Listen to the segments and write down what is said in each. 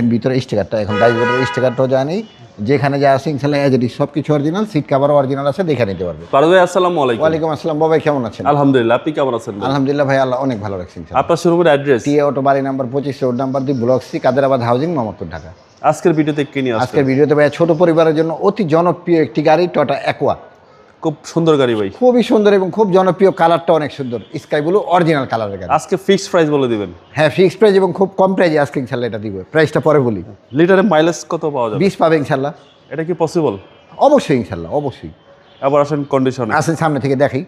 এখন ভিতরে স্টিকারটা এখন ডাইসবোর্ডের স্টিকারটাও জানি যেখানে যা আছে ইনশাল্লাহ এজ ইট সব কিছু অরিজিনাল সিট কাভারও অরিজিনাল আছে দেখে নিতে পারবে। ভাই আসসালামু আলাইকুম। ওয়ালাইকুম আসসালাম বাবাই কেমন আছেন? আলহামদুলিল্লাহ আপনি কেমন আছেন? আলহামদুলিল্লাহ ভাই আল্লাহ অনেক ভালো রাখছেন আপনার শোরুমের অ্যাড্রেস টিএ অটো বাড়ি নাম্বার পঁচিশ রোড নাম্বার দুই block C Kaderabad housing Mohammadpur Dhaka. আজকের ভিডিওতে কি নিয়ে আজকের ভিডিওতে ভাই ছোট পরিবারের জন্য অতি জনপ্রিয় একটি গাড়ি টটা অ্যাকোয়া খুব সুন্দর গাড়ি ভাই। খুবই সুন্দর এবং খুব জনপ্রিয় কালারটা অনেক সুন্দর। স্কাই ব্লু অরিজিনাল কালারের গাড়ি। আজকে ফিক্সড প্রাইস বলে দিবেন। হ্যাঁ ফিক্সড প্রাইস এবং খুব কম প্রাইজে আজকে ইনশাল্লাহ এটা দিব। প্রাইসটা পরে বলি। লিটারে মাইলেজ কত পাওয়া যাবে? বিশ পাবে ইনশাল্লাহ। এটা কি পসিবল অবশ্যই ইনশাল্লাহ অবশ্যই। আবার আসেন কন্ডিশনে আসেন সামনে থেকে দেখি।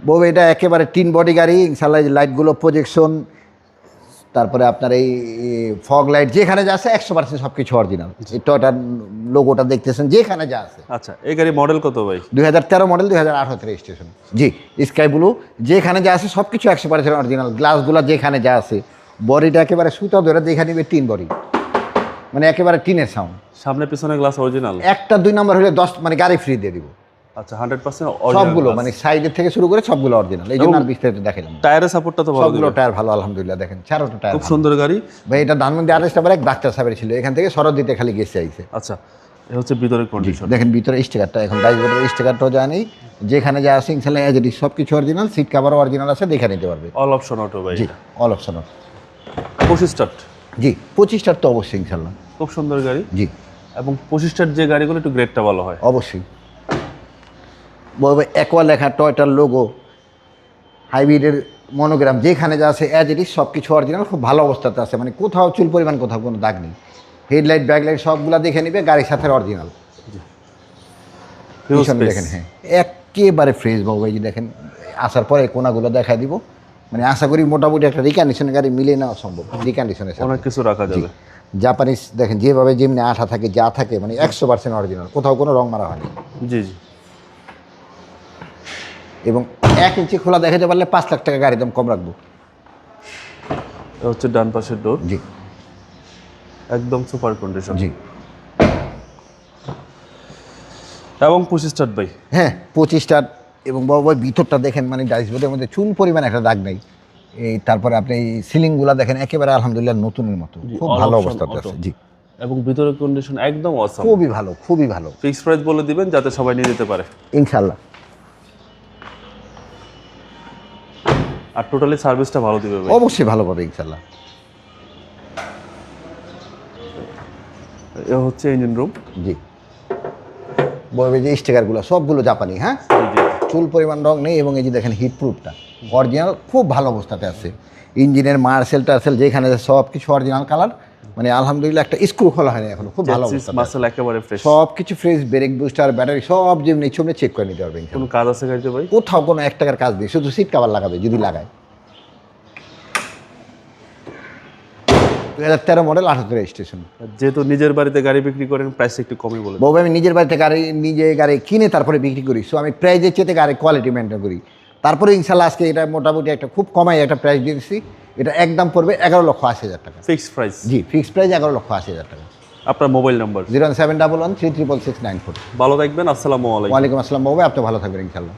বউ এটা একেবারে টিন বডি গাড়ি ইনশাল্লাহ লাইটগুলো প্রজেকশন তারপরে আপনার এই ফগ লাইট যেখানে যা আছে একশো পার্সেন্ট সব কিছু অরিজিনাল টয়টার লোগোটা দেখতেছেন যেখানে যা আছে। আচ্ছা এই গাড়ি মডেল কত ভাই? দুই হাজার তেরো মডেল দুই হাজার আঠারো রেজিস্ট্রেশন জি স্কাই ব্লু যেখানে যা আছে সব কিছু একশো পার্সেন্ট অরিজিনাল গ্লাসগুলো যেখানে যা আছে বডিটা একেবারে সুতা ধরে দেখে নিবে তিন বডি মানে একেবারে টিনের সাউন্ড সামনে পিছনে গ্লাস অরিজিনাল একটা দুই নম্বর হলে দশ মানে গাড়ি ফ্রি দিয়ে দিব। আচ্ছা সবগুলো মানে সাইডের থেকে শুরু করে সবগুলো অরিজিনাল এই জন্য আর বিস্তারিত দেখালাম টায়ারের সাপোর্টটা তো ভালো সবগুলো টায়ার ভালো আলহামদুলিল্লাহ দেখেন চারোটা টায়ার খুব সুন্দর গাড়ি। ভাই এটা ধানমন্ডি এক ডাক্তার সাহেবের ছিল এখান থেকে দিতে খালি গেছে আইছে। আচ্ছা এ হচ্ছে ভিতরের কন্ডিশন দেখেন ভিতরে স্টিকারটা এখন ডাইসবোর্ডের স্টিকারটাও জানি যেখানে যা আছে ইনশাল্লাহ সব কিছু অরিজিনাল সিট কাভারও অরিজিনাল আছে দেখে নিতে পারবে। অল অপশন অটো ভাই জি অল অপশন পঁচিশ স্টার্ট জি পঁচিশটার তো অবশ্যই ইনশাল্লাহ। খুব সুন্দর গাড়ি। জি। এবং পঁচিশটার যে গাড়িগুলো একটু গ্রেডটা ভালো হয়। অবশ্যই। একোয়া লেখা টয়টার লোগো হাইব্রিডের মনোগ্রাম যেখানে যা আছে অ্যাজ ইট ইজ সব কিছু অরিজিনাল খুব ভালো অবস্থাতে আছে। মানে কোথাও চুল পরিমাণ কোথাও কোনো দাগ নেই। হেডলাইট ব্যাকলাইট সবগুলো দেখে নেবে গাড়ির সাথে অরিজিনাল। দেখেন হ্যাঁ। একেবারে ফ্রেশ বাবু যে দেখেন আসার পরে কোনাগুলো দেখাই দিব। মানে আশা করি মোটামুটি একটা রিকন্ডিশনের গাড়ি মিলে নেওয়া সম্ভব। রিকন্ডিশনের অনেক কিছু রাখা যাবে। জাপানিজ দেখেন যেভাবে যেমনি আঠা থাকে যা থাকে মানে একশো পার্সেন্ট অরিজিনাল কোথাও কোনো রং মারা হয়নি জি জি। এবং এক ইঞ্চি খোলা দেখাতে পারলে পাঁচ লাখ টাকা গাড়ি দাম কম রাখব। হচ্ছে ডান পাশের ডোর জি। একদম সুপার কন্ডিশন জি। এবং পঁচিশ স্টার্ট ভাই। হ্যাঁ পঁচিশটা এবং বড় বড় ভিতরটা দেখেন মানে ডাইসবোর্ডের মধ্যে চুন পরিমাণ একটা দাগ নেই। এই তারপরে আপনি এই সিলিংগুলো দেখেন একেবারে আলহামদুলিল্লাহ নতুনের মতো। খুব ভালো অবস্থাতে আছে জি। এবং ভিতরের কন্ডিশন একদম অসাম খুবই ভালো খুবই ভালো। ফিক্স প্রাইস বলে দিবেন যাতে সবাই নিয়ে যেতে পারে। ইনশাল্লাহ আর টোটালি সার্ভিসটা ভালো দিবে অবশ্যই ভালো পাবে ইনশাল্লাহ এ হচ্ছে ইঞ্জিন রুম জি। বলবে যে স্টিকারগুলো সবগুলো জাপানি হ্যাঁ? জি চুল পরিমাণ রং নেই এবং এই যে দেখেন হিট প্রুফটা অরিজিনাল খুব ভালো অবস্থাতে আছে। ইঞ্জিনের মার্সেল টার্সেল যেখানে সব কিছু অরিজিনাল কালার মানে আলহামদুলিল্লাহ একটা স্ক্রু খোলা হয়নি এখন। খুব ভালো অবস্থা। একেবারে ফ্রেশ সব কিছু ফ্রেশ ব্রেক বুস্টার ব্যাটারি সব যেমনি ছমনে চেক করে নিতে পারবেন কোনো কাজ আছে গাড়িতে ভাই? কোথাও কোনো এক টাকার কাজ নেই শুধু সিট কাভার লাগাবে যদি লাগায়। দুই হাজার তেরো মডেল স্টেশন যেহেতু নিজের বাড়িতে গাড়ি বিক্রি করেন প্রাইস একটু কমই বলে। বউ আমি নিজের বাড়িতে গাড়ি নিজে গাড়ি কিনে তারপরে বিক্রি করি। সো আমি প্রাইজের চেতে গাড়ি কোয়ালিটি মেনটেন করি। তারপরে ইনশাল্লাহ আজকে এটা মোটামুটি একটা খুব কমাই একটা প্রাইস দিয়েছি এটা একদম পড়বে এগারো লক্ষ আশি হাজার টাকা। ফিক্সড প্রাইস জি ফিক্সড প্রাইস এগারো লক্ষ আশি হাজার টাকা। আপনার mobile number zero seven double one three triple six nine four. ভালো থাকবেন আসসালামু আলাইকুম। ওয়ালাইকুম আসসালাম বাবু আপনি ভালো থাকবেন ইনশাল্লাহ।